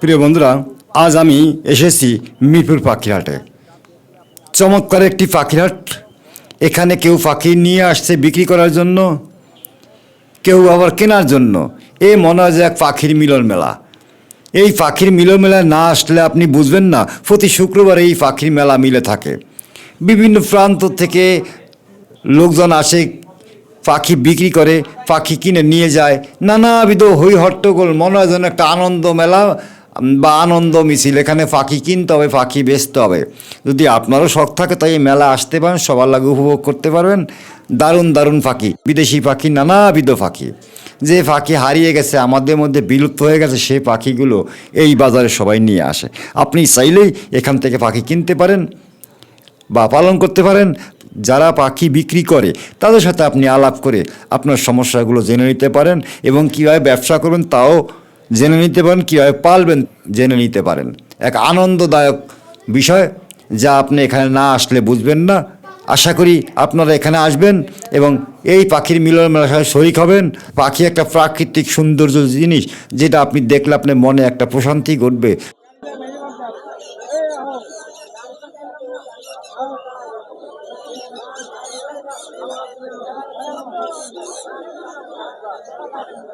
প্রিয় বন্ধুরা, আজ আমি এসেছি মিরপুর পাখিরহাটে। চমৎকার একটি পাখিরহাট। এখানে কেউ পাখি নিয়ে আসছে বিক্রি করার জন্য, কেউ আবার কেনার জন্য। এ মনে হয় যে এক পাখির মিলন মেলা। এই পাখির মিলন মেলায় না আসলে আপনি বুঝবেন না, প্রতি শুক্রবার এই পাখির মেলা মিলে থাকে। বিভিন্ন প্রান্ত থেকে লোকজন আসে পাখি বিক্রি করে, পাখি কিনে নিয়ে যায়। নানাবিধ হই হট্টগোল মনে হয় যেন একটা আনন্দ মেলা বা আনন্দ মিছিল। এখানে পাখি কিনতে হবে, পাখি বেচতে হবে। যদি আপনারও শখ থাকে, তাই এই মেলা আসতে পারেন, সবার লাগে উপভোগ করতে পারবেন। দারুণ দারুণ পাখি, বিদেশি পাখি, নানাবিধ পাখি। যে পাখি হারিয়ে গেছে, আমাদের মধ্যে বিলুপ্ত হয়ে গেছে সেই পাখিগুলো এই বাজারে সবাই নিয়ে আসে। আপনি চাইলেই এখান থেকে পাখি কিনতে পারেন বা পালন করতে পারেন। যারা পাখি বিক্রি করে তাদের সাথে আপনি আলাপ করে আপনার সমস্যাগুলো জেনে নিতে পারেন এবং কীভাবে ব্যবসা করবেন তাও জেনে নিতে পারেন কীভাবে পালবেন জেনে নিতে পারেন এক আনন্দদায়ক বিষয় যা আপনি এখানে না আসলে বুঝবেন না আশা করি আপনারা এখানে আসবেন এবং এই পাখির মিলন সাথে শরিক হবেন পাখি একটা প্রাকৃতিক সৌন্দর্য জিনিস যেটা আপনি দেখলে আপনার মনে একটা প্রশান্তি ঘটবে Thank you.